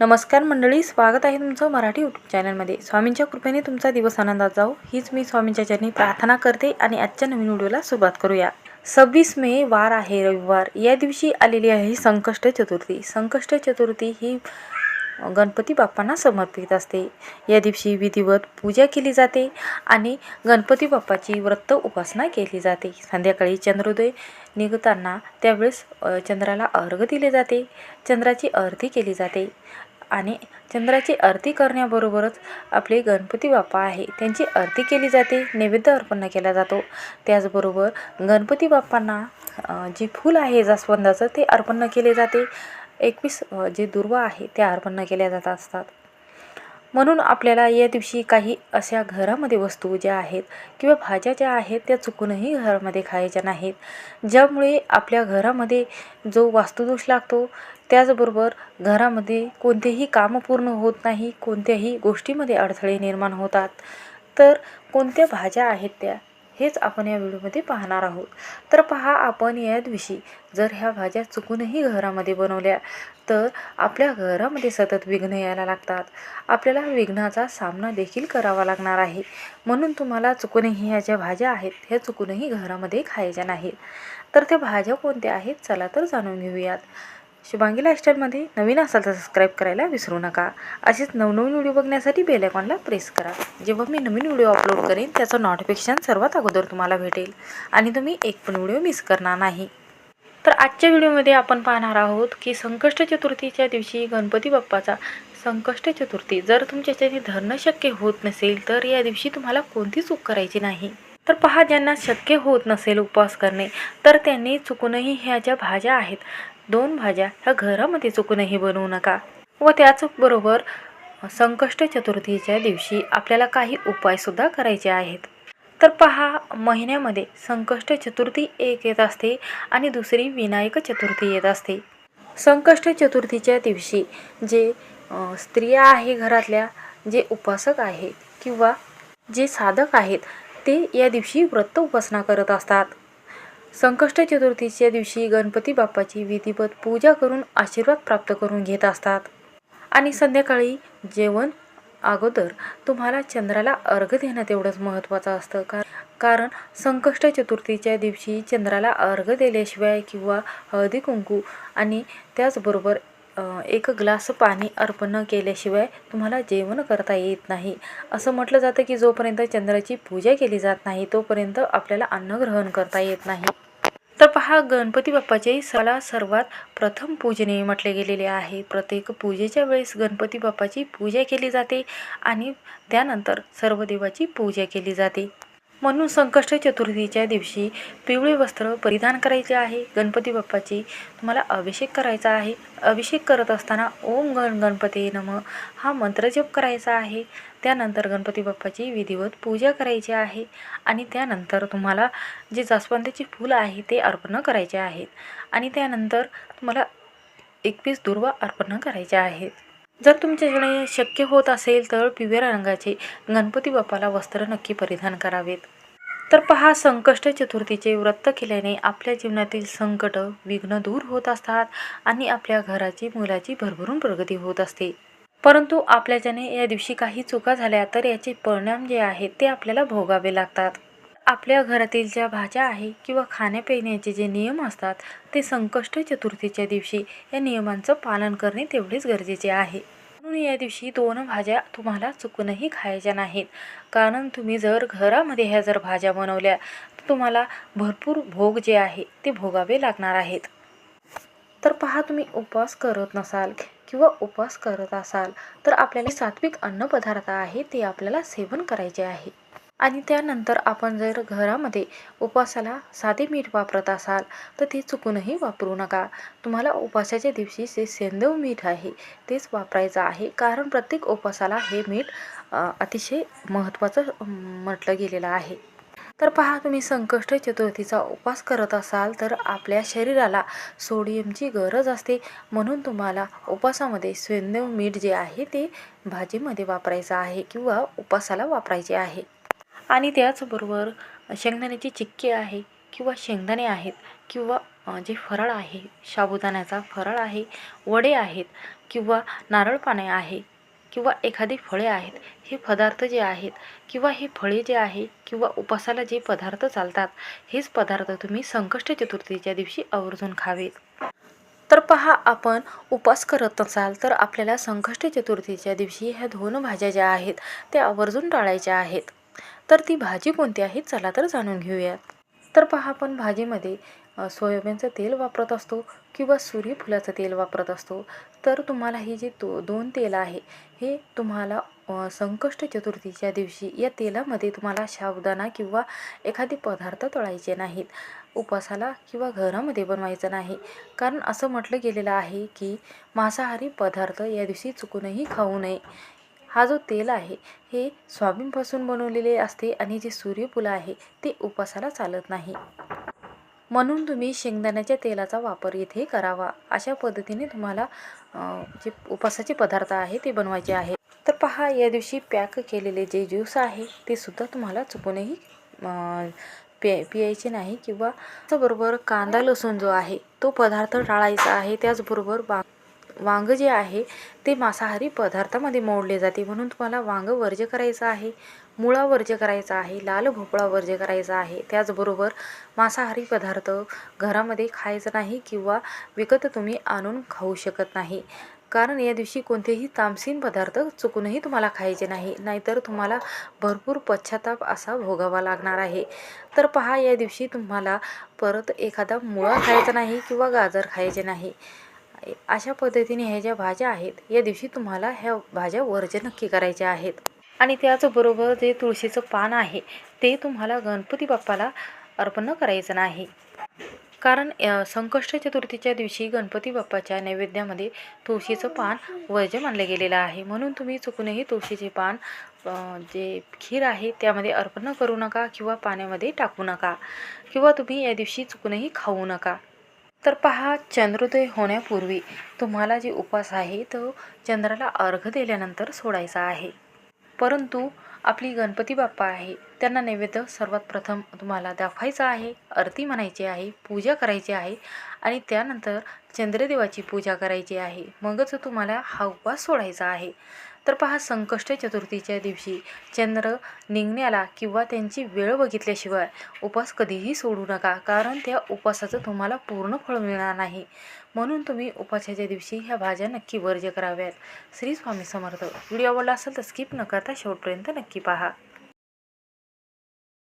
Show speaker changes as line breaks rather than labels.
नमस्कार मंडळी स्वागत आहे तुमचं मराठी यूट्यूब चॅनलमध्ये स्वामींच्या कृपेने तुमचा दिवस आनंदात जाऊ हीच मी स्वामींच्या चरणी प्रार्थना करते आणि आजच्या नवीन व्हिडिओला सुरुवात करूया. सव्वीस मे वार आहे रविवार. या दिवशी आलेली आहे संकष्ट चतुर्थी. संकष्ट चतुर्थी ही गणपती बाप्पांना समर्पित असते. या दिवशी विधिवत पूजा केली जाते आणि गणपती बाप्पाची व्रत उपासना केली जाते. संध्याकाळी चंद्रोदय निघताना त्यावेळेस चंद्राला अर्घ दिले जाते. चंद्राची आरती केली जाते. आणि चंद्राची आरती करण्याबरोबरच आपले गणपती बाप्पा आहे त्यांची आरती केली जाते. नैवेद्य अर्पण केला जातो. त्याचबरोबर गणपती बाप्पांना जे फूल आहे जास्वंदाचं ते अर्पण केले जाते. एकवीस जे दुर्वा आहे ते अर्पण केल्या जात असतात. म्हणून आपल्याला या दिवशी काही अशा घरामध्ये वस्तू ज्या आहेत किंवा भाज्या ज्या आहेत त्या चुकूनही घरामध्ये खायच्या नाहीत. ज्यामुळे आपल्या घरामध्ये जो वास्तुदोष लागतो त्याचबरोबर घरामध्ये कोणतेही कामं पूर्ण होत नाही कोणत्याही गोष्टीमध्ये अडथळे निर्माण होतात. तर कोणत्या भाज्या आहेत त्या? हेच आपण या व्हिडिओमध्ये पाहणार आहोत. तर पहा आपण या दिवशी जर ह्या भाज्या चुकूनही घरामध्ये बनवल्या तर आपल्या घरामध्ये सतत विघ्न यायला लागतात. आपल्याला विघ्नाचा सामना देखील करावा लागणार आहे. म्हणून तुम्हाला चुकूनही ह्या ज्या भाज्या आहेत ह्या चुकूनही घरामध्ये खायच्या नाहीत. तर त्या भाज्या कोणत्या आहेत चला तर जाणून घेऊयात. शुभांगी लाईफस्टाईलमध्ये नवीन असाल तर सबस्क्राईब करायला विसरू नका. असेच नवनवीन व्हिडिओ बघण्यासाठी बेल आयकॉनला प्रेस करा. जेव्हा मी नवीन व्हिडिओ अपलोड करेन त्याचं नोटिफिकेशन सर्वात अगोदर तुम्हाला भेटेल. आणि तुम्ही एक पण व्हिडिओ मिस करणार नाही. तर आजच्या व्हिडिओमध्ये आपण पाहणार आहोत की संकष्ट चतुर्थीच्या दिवशी गणपती बाप्पाचा संकष्ट चतुर्थी. जर तुमच्याच्याने धरणं शक्य होत नसेल तर या दिवशी तुम्हाला कोणती चूक करायची नाही? तर पहा ज्यांना शक्य होत नसेल उपवास करणे तर त्यांनी चुकूनही ह्या ज्या भाज्या आहेत. दोन भाज्या ह्या घरामध्ये चुकूनही बनवू नका व त्याचबरोबर संकष्ट चतुर्थीच्या दिवशी आपल्याला काही उपायसुद्धा करायचे आहेत. तर पहा महिन्यामध्ये संकष्ट चतुर्थी एक येत असते आणि दुसरी विनायक चतुर्थी येत असते. संकष्ट चतुर्थीच्या दिवशी जे स्त्रिया आहे घरातल्या जे उपासक आहेत किंवा जे साधक आहेत ते या दिवशी व्रत उपासना करत असतात. संकष्ट चतुर्थीच्या दिवशी गणपती बाप्पाची विधिवत पूजा करून आशीर्वाद प्राप्त करून घेत असतात. आणि संध्याकाळी जेवण अगोदर तुम्हाला चंद्राला अर्घ देणं तेवढंच महत्त्वाचं असतं. का कारण संकष्ट चतुर्थीच्या दिवशी चंद्राला अर्घ दिल्याशिवाय किंवा हळदी कुंकू आणि त्याचबरोबर एक ग्लास पाणी अर्पण केल्याशिवाय तुम्हाला जेवण करता येत नाही. असं म्हटलं जातं की जोपर्यंत चंद्राची पूजा केली जात नाही तोपर्यंत आपल्याला अन्न ग्रहण करता येत नाही. तर पहा गणपती बाप्पाचे सला सर्वात प्रथम पूजने म्हटले गेलेले आहे. प्रत्येक पूजेच्या वेळेस गणपती बाप्पाची पूजा केली जाते आणि त्यानंतर सर्व देवाची पूजा केली जाते. म्हणून संकष्ट चतुर्थीच्या दिवशी पिवळे वस्त्र परिधान करायचे आहे. गणपती बाप्पाची तुम्हाला अभिषेक करायचा आहे. अभिषेक करत असताना ओम गण गणपती नम हा मंत्र जप करायचा आहे. त्यानंतर गणपती बाप्पाची विधिवत पूजा करायची आहे आणि त्यानंतर तुम्हाला जे जास्वंदाचे फुलं आहे ते अर्पण करायचे आहेत. आणि त्यानंतर तुम्हाला एकवीस दुर्वा अर्पण करायच्या आहेत. जर तुमच्याकडे शक्य होत असेल तर पिवळ्या रंगाचे गणपती बाप्पाला वस्त्र नक्की परिधान करावेत. तर पहा संकष्ट चतुर्थीचे व्रत केल्याने आपल्या जीवनातील संकट विघ्न दूर होत असतात आणि आपल्या घराची मुलाची भरभरून प्रगती होत असते. परंतु आपल्याच्याने या दिवशी काही चुका झाल्या तर याचे परिणाम जे आहेत ते आपल्याला भोगावे लागतात. आपल्या घरातील ज्या भाज्या आहे किंवा खाण्यापिण्याचे जे नियम असतात ते संकष्ट चतुर्थीच्या दिवशी या नियमांचं पालन करणे तेवढेच गरजेचे आहे. म्हणून या दिवशी दोन भाज्या तुम्हाला चुकूनही खायच्या नाहीत. कारण तुम्ही जर घरामध्ये ह्या जर भाज्या बनवल्या तर तुम्हाला भरपूर भोग जे आहे ते भोगावे लागणार आहेत. तर पहा तुम्ही उपवास करत नसाल किंवा उपवास करत असाल तर आपल्याला सात्विक अन्नपदार्थ आहे ते आपल्याला सेवन करायचे आहे. आणि त्यानंतर आपण जर घरामध्ये उपवासाला साधे मीठ वापरत असाल तर ते चुकूनही वापरू नका. तुम्हाला उपवासाच्या दिवशी जे सेंदव मीठ आहे तेच वापरायचं आहे. कारण प्रत्येक उपवासाला हे मीठ अतिशय महत्त्वाचं म्हटलं गेलेलं आहे. तर पहा तुम्ही संकष्ट चतुर्थीचा उपवास करत असाल तर आपल्या शरीराला सोडियमची गरज असते. म्हणून तुम्हाला उपवासामध्ये सेंदव मीठ जे आहे ते भाजीमध्ये वापरायचं आहे किंवा उपवासाला वापरायचे आहे. आणि त्याचबरोबर शेंगदाण्याची चिक्की आहे किंवा शेंगदाणे आहेत किंवा जे फराळ आहे साबुदाण्याचा फराळ आहे वडे आहेत किंवा नारळ पाणी आहे किंवा एखादी फळे आहेत हे पदार्थ जे आहेत किंवा हे फळे जे आहे किंवा उपासाला जे पदार्थ चालतात हेच पदार्थ तुम्ही संकष्ट चतुर्थीच्या दिवशी आवर्जून खावेत. तर पहा आपण उपास करत नसाल तर आपल्याला संकष्टी चतुर्थीच्या दिवशी ह्या दोन भाज्या ज्या आहेत त्या आवर्जून टाळायच्या आहेत. तर ती भाजी कोणती आहे चला तर जाणून घेऊयात. तर पहा आपण भाजीमध्ये सोयाबीनचं तेल वापरत असतो किंवा सूर्यफुलाचं तेल वापरत असतो. तर तुम्हाला ही जी दो दोन तेल आहे हे तुम्हाला संकष्ट चतुर्थीच्या दिवशी या तेलामध्ये तुम्हाला साबुदाणा किंवा एखादे पदार्थ तळायचे नाहीत. उपासाला किंवा घरामध्ये बनवायचं नाही. कारण असं म्हटलं गेलेलं आहे की मांसाहारी पदार्थ या दिवशी चुकूनही खाऊ नये. हा जो तेल आहे हे सोयाबीनपासून बनवलेले असते आणि जे सूर्यफूल आहे ते उपासाला चालत नाही. म्हणून तुम्ही शेंगदाण्याच्या तेलाचा वापर इथे करावा. अशा पद्धतीने तुम्हाला जे उपासाचे पदार्थ आहे ते बनवायचे आहे. तर पहा या दिवशी पॅक केलेले जे ज्यूस आहे ते सुद्धा तुम्हाला चुकूनही अ, पियायचे नाही किंवा त्याचबरोबर कांदा लसूण जो आहे तो पदार्थ टाळायचा आहे. त्याचबरोबर बा वांग जे आहे ते मांसाहारी पदार्थामध्ये मोडले जाते. म्हणून तुम्हाला वांग वर्ज्य करायचं आहे मुळा वर्ज्य करायचा आहे लाल भोपळा वर्ज्य करायचा आहे. त्याचबरोबर मांसाहारी पदार्थ घरामध्ये खायचं नाही किंवा विकत तुम्ही आणून खाऊ शकत नाही. कारण या दिवशी कोणतेही तामसीन पदार्थ चुकूनही तुम्हाला खायचे नाही. नाहीतर तुम्हाला भरपूर पश्चाताप असा भोगावा लागणार आहे. तर पहा या दिवशी तुम्हाला परत एखादा मुळा खायचा नाही किंवा गाजर खायचे नाही. अशा पद्धतीने ह्या ज्या भाज्या आहेत या दिवशी तुम्हाला ह्या भाज्या वर्ज्य नक्की करायच्या आहेत. आणि त्याचबरोबर जे तुळशीचं पान आहे ते तुम्हाला गणपती बाप्पाला अर्पण करायचं नाही. कारण संकष्ट चतुर्थीच्या दिवशी गणपती बाप्पाच्या नैवेद्यामध्ये तुळशीचं पान वर्ज्य मानलं गेलेलं आहे. म्हणून तुम्ही चुकूनही तुळशीचे पान जे खीर आहे त्यामध्ये अर्पण करू नका किंवा पाण्यामध्ये टाकू नका. किंवा तुम्ही या दिवशी चुकूनही खाऊ नका. तर पहा चंद्रोदय होण्यापूर्वी तुम्हाला जे उपास आहे तो चंद्राला अर्घ दिल्यानंतर सोडायचा आहे. परंतु आपली गणपती बाप्पा आहे त्यांना नैवेद्य सर्वात प्रथम तुम्हाला दाखवायचा आहे आरती म्हणायची आहे पूजा करायची आहे आणि त्यानंतर चंद्रदेवाची पूजा करायची आहे. मगच तुम्हाला हा उपवास सोडायचा आहे. तर पहा संकष्ट चतुर्थीच्या दिवशी चंद्र निघण्याला किंवा त्यांची वेळ बघितल्याशिवाय उपास कधीही सोडू नका कारण त्या उपवासाचं तुम्हाला पूर्ण फळ मिळणार नाही. म्हणून तुम्ही उपासाच्या दिवशी ह्या भाज्या नक्की वर्ज्य कराव्यात. श्री स्वामी समर्थ. व्हिडिओ आवडला असेल तर स्किप न करता शेवटपर्यंत नक्की पहा.